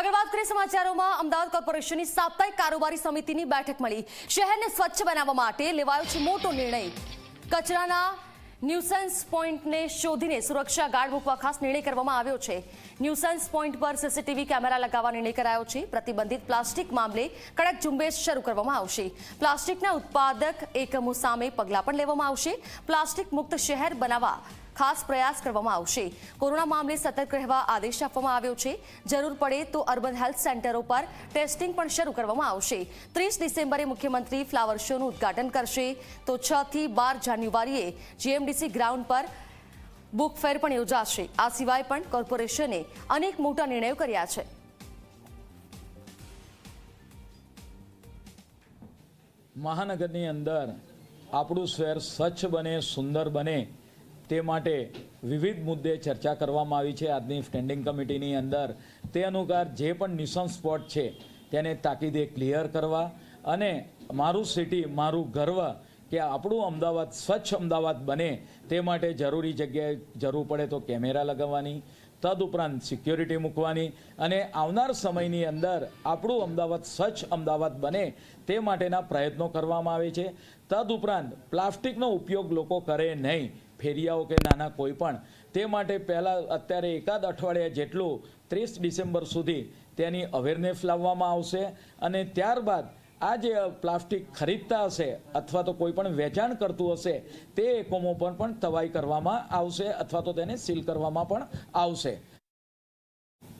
આગળ વાત કરીએ સમાચારોમાં, અમદાવાદ કોર્પોરેશનની સાપ્તાહિક કારોબારી સમિતિની બેઠક મળી. શહેરને સ્વચ્છ બનાવવા માટે લેવાયો છે મોટો નિર્ણય. કચરાના ન્યુસન્સ પોઈન્ટને શોધીને સુરક્ષા ગાર્ડ મૂકવા ખાસ નિર્ણય કરવામાં આવ્યો છે. ન્યુસન્સ પોઈન્ટ પર સીસીટીવી કેમેરા લગાવવા નિર્ણય કરાયો છે. પ્રતિબંધિત પ્લાસ્ટિક મામલે કડક ઝુંબેશ શરૂ કરવામાં આવશે. પ્લાસ્ટિકના ઉત્પાદક એકમો સામે પગલાં પણ લેવામાં આવશે. પ્લાસ્ટિક મુક્ત શહેર બનાવવા ખાસ પ્રયાસ કરવામાં આવશે. કોરોના મામલે સતર્ક રહેવા આદેશ આપવામાં આવ્યો છે. જરૂર પડે તો અર્બન હેલ્થ સેન્ટરો પર ટેસ્ટિંગ પણ શરૂ કરવામાં આવશે. ત્રીસ ડિસેમ્બરે મુખ્યમંત્રી ફ્લાવર શોનું ઉદ્ઘાટન કરશે. તો છ થી બાર જાન્યુઆરીએ જીએમડીસી ગ્રાઉન્ડ પર બુક ફેર પણ યોજાશે. આ સિવાય પણ કોર્પોરેશને અનેક મોટા નિર્ણયો કર્યા છે. મહાનગરની અંદર આપણું શહેર સ્વચ્છ બને, સુંદર બને. તે માટે વિવિધ મુદ્દે ચર્ચા કરવામાં આવી છે. આજની સ્ટેન્ડિંગ કમિટીની અંદર તે અનુસાર જે પણ નિશંસ સ્પોટ છે તેને તાકીદે ક્લિયર કરવા અને મારું સિટી મારું ગર્વ કે આપણું અમદાવાદ, સ્વચ્છ અમદાવાદ બને તે માટે જરૂરી જગ્યાએ જરૂર પડે તો કેમેરા લગાવવાની તદઉપરાંત સિક્યોરિટી મૂકવાની અને આવનાર સમયની અંદર આપણું અમદાવાદ, સ્વચ્છ અમદાવાદ બને તે માટેના પ્રયત્નો કરવામાં આવે છે. તદઉપરાંત પ્લાસ્ટિકનો ઉપયોગ લોકો કરે નહીં. ફેરિયાઓ કે નાના કોઈ પણ, તે માટે પહેલાં અત્યારે એકાદ અઠવાડિયા જેટલું ત્રીસ ડિસેમ્બર સુધી તેની અવેરનેસ લાવવામાં આવશે અને ત્યારબાદ આ જે પ્લાસ્ટિક ખરીદતા હશે અથવા તો કોઈ પણ વેચાણ કરતું હશે, તે એકમો પર પણ તવાઈ કરવામાં આવશે અથવા તો તેને સીલ કરવામાં પણ આવશે.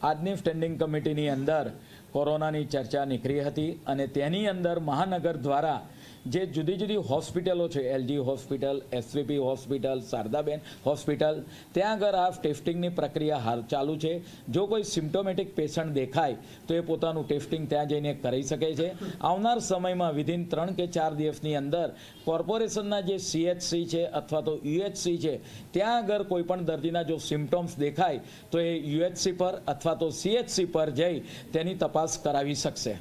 આજની સ્ટેન્ડિંગ કમિટીની અંદર કોરોનાની ચર્ચા નીકળી હતી અને તેની અંદર મહાનગર દ્વારા જે જુદી જુદી હોસ્પિટલો છે, LG hospital, SVP hospital, Shardaben hospital, ત્યાં આગળ આ ટેસ્ટિંગની પ્રક્રિયા હાલ ચાલુ છે. જો કોઈ સિમ્ટોમેટિક પેશન્ટ દેખાય, તો એ પોતાનું ટેસ્ટિંગ ત્યાં જઈને કરી શકે છે. આવનાર સમયમાં વિધિન ત્રણ કે ચાર દિવસની અંદર કોર્પોરેશનના જે સીએચસી છે અથવા તો યુએચસી છે, ત્યાં આગળ કોઈ પણ દર્દીના જો સિમ્ટોમ્સ દેખાય, તો એ યુએચસી પર અથવા તો સીએચસી પર જઈ તેની તપાસ કરાવી શકશે.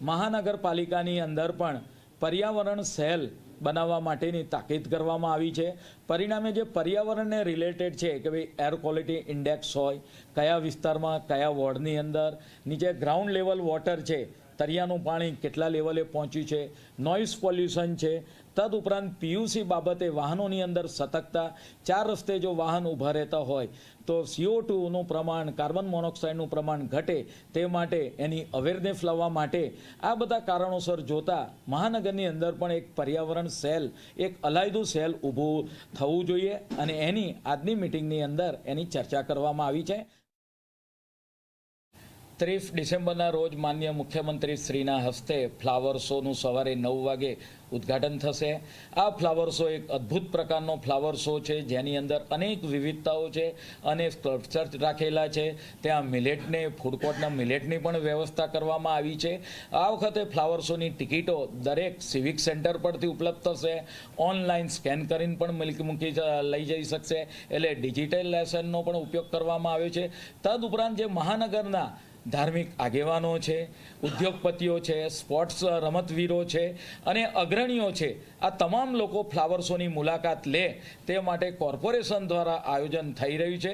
મહાનગરપાલિકાની અંદર પણ પર્યાવરણ સેલ બનાવવા માટેની તાકીદ કરવામાં આવી છે. પરિણામે જે પર્યાવરણને રિલેટેડ છે કે ભાઈ એર ક્વોલિટી ઇન્ડેક્સ હોય, કયા વિસ્તારમાં, કયા વોર્ડની અંદર, નીચે ગ્રાઉન્ડ લેવલ વોટર છે તરિયાનું પાણી કેટલા લેવલે પહોંચ્યું છે? નોઇઝ પોલ્યુશન છે. તદુપરાંત પીયુસી બાબતે વાહનોની અંદર સતકતા ચાર રસ્તે જો વાહન ઊભા રહેતા હોય, તો સીઓ ટુનું પ્રમાણ, કાર્બન મોનોક્સાઇડનું પ્રમાણ ઘટે તે માટે એની અવેરનેસ લાવવા માટે આ બધા કારણોસર જોતા મહાનગરની અંદર પણ એક પર્યાવરણ સેલ, એક અલાયદું સેલ ઊભું થવું જોઈએ અને એની આજની મિટિંગની અંદર એની ચર્ચા કરવામાં આવી છે. ત્રીસ ડિસેમ્બરના રોજ માન્ય મુખ્યમંત્રી શ્રીના હસ્તે ફ્લાવર શોનું સવારે નવ વાગે ઉદ્ઘાટન થશે. આ ફ્લાવર શો એક અદ્ભુત પ્રકારનો ફ્લાવર શો છે, જેની અંદર અનેક વિવિધતાઓ છે અને સ્કલ્પચર રાખેલા છે. ત્યાં મિલેટને, ફૂડ કોર્ટના મિલેટની પણ વ્યવસ્થા કરવામાં આવી છે. આ વખતે ફ્લાવર શોની ટિકિટો દરેક સિવિક સેન્ટર પરથી ઉપલબ્ધ થશે. ઓનલાઈન સ્કેન કરીને પણ મિલકી મૂકી લઈ જઈ શકશે. એટલે ડિજિટલ લેસનનો પણ ઉપયોગ કરવામાં આવ્યો છે. તદ ઉપરાંત જે મહાનગરના ધાર્મિક આગેવાનો છે, ઉદ્યોગપતિઓ છે સ્પોર્ટ્સ રમતવીરો છે અને અગ્રણીઓ છે. આ તમામ લોકો ફ્લાવર શોની મુલાકાત લે તે માટે કોર્પોરેશન દ્વારા આયોજન થઈ રહ્યું છે.